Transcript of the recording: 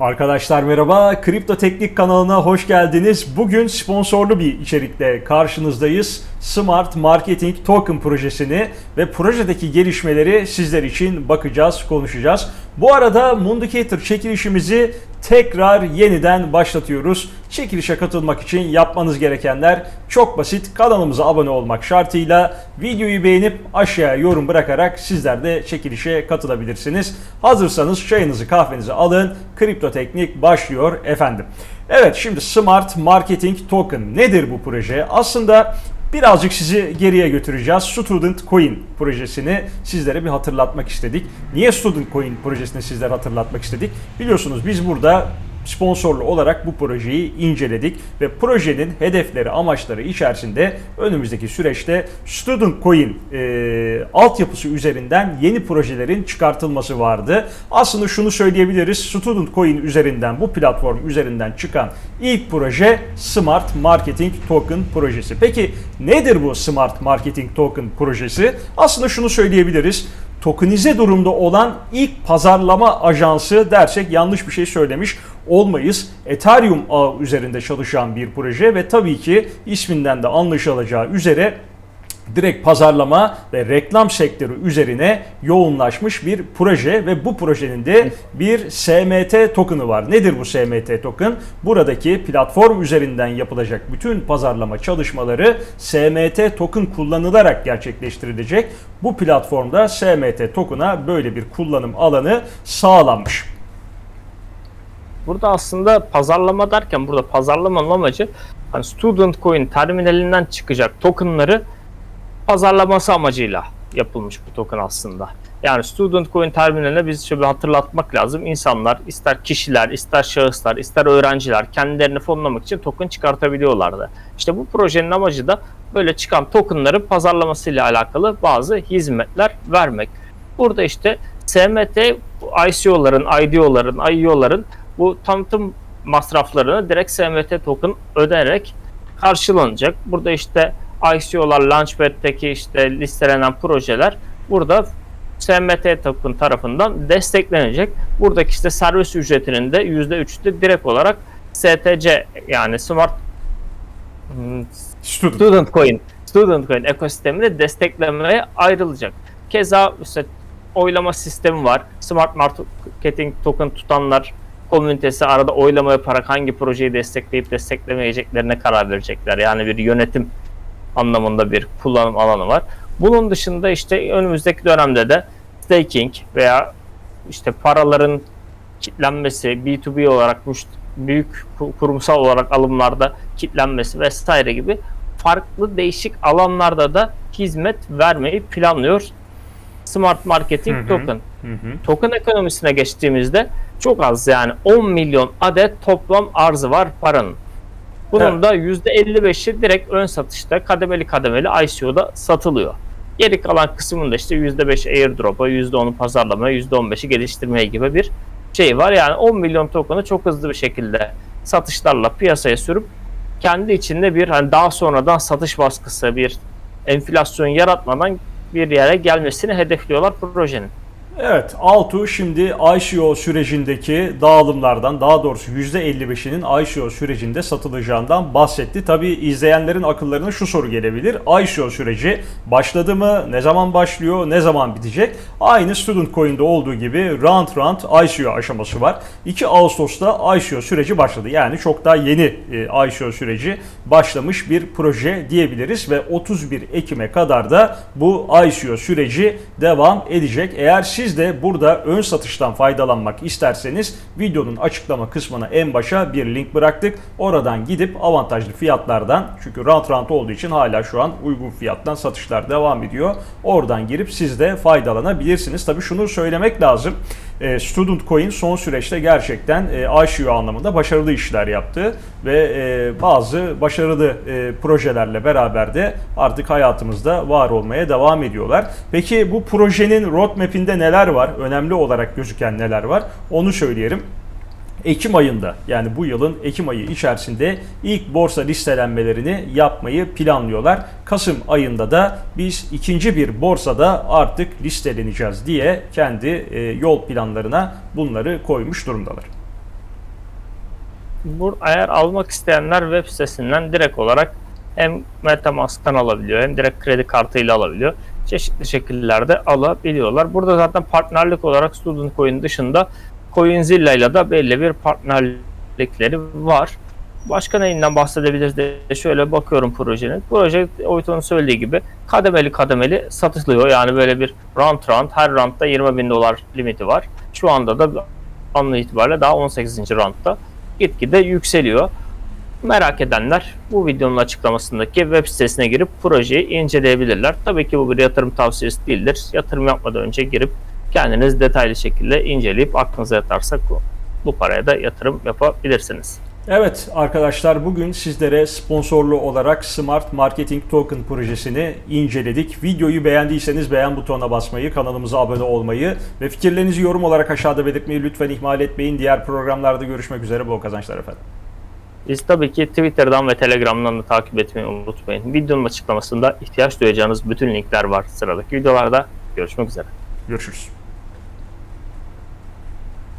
Arkadaşlar merhaba, Kripto Teknik kanalına hoş geldiniz. Bugün sponsorlu bir içerikle karşınızdayız. Smart Marketing Token projesini ve projedeki gelişmeleri sizler için bakacağız, konuşacağız. Bu arada Mundicator çekilişimizi tekrar yeniden başlatıyoruz. Çekilişe katılmak için yapmanız gerekenler çok basit. Kanalımıza abone olmak şartıyla videoyu beğenip aşağıya yorum bırakarak sizler de çekilişe katılabilirsiniz. Hazırsanız çayınızı kahvenizi alın. Kripto Teknik başlıyor efendim. Evet şimdi Smart Marketing Token nedir bu proje? Aslında Birazcık sizi geriye götüreceğiz. Student Coin projesini sizlere bir hatırlatmak istedik. Niye Student Coin projesini sizlere hatırlatmak istedik? Biliyorsunuz biz burada sponsorlu olarak bu projeyi inceledik ve projenin hedefleri, amaçları içerisinde önümüzdeki süreçte Student Coin e, altyapısı üzerinden yeni projelerin çıkartılması vardı. Aslında şunu söyleyebiliriz. Student Coin üzerinden, bu platform üzerinden çıkan ilk proje Smart Marketing Token projesi. Peki nedir bu Smart Marketing Token projesi? Aslında şunu söyleyebiliriz tokenize durumda olan ilk pazarlama ajansı dersek yanlış bir şey söylemiş olmayız. Ethereum ağı üzerinde çalışan bir proje ve tabii ki isminden de anlaşılacağı üzere direkt pazarlama ve reklam sektörü üzerine yoğunlaşmış bir proje ve bu projenin de bir SMT token'ı var. Nedir bu SMT token? Buradaki platform üzerinden yapılacak bütün pazarlama çalışmaları SMT token kullanılarak gerçekleştirilecek. Bu platformda SMT token'a böyle bir kullanım alanı sağlanmış. Burada aslında pazarlama derken burada pazarlamanın amacı hani Student Coin terminalinden çıkacak tokenları pazarlaması amacıyla yapılmış bu token aslında. Yani Student Coin terminaline biz şöyle hatırlatmak lazım. İnsanlar ister kişiler, ister şahıslar, ister öğrenciler kendilerini fonlamak için token çıkartabiliyorlardı. İşte bu projenin amacı da böyle çıkan tokenların pazarlamasıyla alakalı bazı hizmetler vermek. Burada işte SMT ICO'ların, IDO'ların, IEO'ların bu tanıtım masraflarını direkt SMT token ödenerek karşılanacak. Burada işte ICO'lar, Launchpad'deki işte listelenen projeler burada SMT token tarafından desteklenecek. Buradaki işte servis ücretinin de %3'te direkt olarak STC yani Smart hmm, Student. Student Coin Student Coin ekosistemini desteklemeye ayrılacak. Keza işte oylama sistemi var. Smart Marketing Token tutanlar komünitesi arada oylama yaparak hangi projeyi destekleyip desteklemeyeceklerine karar verecekler. Yani bir yönetim anlamında bir kullanım alanı var. Bunun dışında işte önümüzdeki dönemde de staking veya işte paraların kitlenmesi, B2B olarak büyük kurumsal olarak alımlarda kitlenmesi vesaire gibi farklı değişik alanlarda da hizmet vermeyi planlıyor Smart Marketing Hı hı. Token. Hı hı. Token ekonomisine geçtiğimizde çok az yani 10 milyon adet toplam arzı var paranın. Bunun Evet. da %55'i direkt ön satışta kademeli kademeli ICO'da satılıyor. Geri kalan kısmında işte %5 airdrop'a, %10'u pazarlamaya, %15'i geliştirmeye gibi bir şey var. Yani 10 milyon token'ı çok hızlı bir şekilde satışlarla piyasaya sürüp kendi içinde bir hani daha sonradan satış baskısı, bir enflasyon yaratmadan bir yere gelmesini hedefliyorlar projenin. Evet, Altu şimdi ICO sürecindeki dağılımlardan, daha doğrusu %55'inin ICO sürecinde satılacağından bahsetti. Tabi izleyenlerin akıllarına şu soru gelebilir. ICO süreci başladı mı? Ne zaman başlıyor? Ne zaman bitecek? Aynı Student Coin'de olduğu gibi round round ICO aşaması var. 2 Ağustos'ta ICO süreci başladı. Yani çok daha yeni e, ICO süreci başlamış bir proje diyebiliriz ve 31 Ekim'e kadar da bu ICO süreci devam edecek. Eğer siz de burada ön satıştan faydalanmak isterseniz videonun açıklama kısmına en başa bir link bıraktık. Oradan gidip avantajlı fiyatlardan çünkü round round olduğu için hala şu an uygun fiyattan satışlar devam ediyor. Oradan girip siz de faydalanabilirsiniz. Tabii şunu söylemek lazım. E, Student Coin son süreçte gerçekten e, ICO anlamında başarılı işler yaptı ve e, bazı başarılı e, projelerle beraber de artık hayatımızda var olmaya devam ediyorlar. Peki bu projenin roadmap'inde neler var? Önemli olarak gözüken neler var? Onu söyleyelim. Ekim ayında yani bu yılın Ekim ayı içerisinde ilk borsa listelenmelerini yapmayı planlıyorlar. Kasım ayında da biz ikinci bir borsada artık listeleneceğiz diye kendi e, yol planlarına bunları koymuş durumdalar. bur eğer almak isteyenler web sitesinden direkt olarak hem MetaMask'tan alabiliyor hem direkt kredi kartıyla alabiliyor. Çeşitli şekillerde alabiliyorlar. Burada zaten partnerlik olarak Student Coin dışında Coinzilla ile de belli bir partnerlikleri var. Başka neyinden bahsedebiliriz de şöyle bakıyorum projenin. Proje Oyton'un söylediği gibi kademeli kademeli satılıyor. Yani böyle bir round round her roundda 20 bin dolar limiti var. Şu anda da anlı itibariyle daha 18. roundda gitgide yükseliyor. Merak edenler bu videonun açıklamasındaki web sitesine girip projeyi inceleyebilirler. Tabii ki bu bir yatırım tavsiyesi değildir. Yatırım yapmadan önce girip kendiniz detaylı şekilde inceleyip aklınıza yatarsa bu, paraya da yatırım yapabilirsiniz. Evet arkadaşlar bugün sizlere sponsorlu olarak Smart Marketing Token projesini inceledik. Videoyu beğendiyseniz beğen butonuna basmayı, kanalımıza abone olmayı ve fikirlerinizi yorum olarak aşağıda belirtmeyi lütfen ihmal etmeyin. Diğer programlarda görüşmek üzere. Bol kazançlar efendim. Biz tabii ki Twitter'dan ve Telegram'dan da takip etmeyi unutmayın. Videonun açıklamasında ihtiyaç duyacağınız bütün linkler var sıradaki videolarda. Görüşmek üzere. Görüşürüz.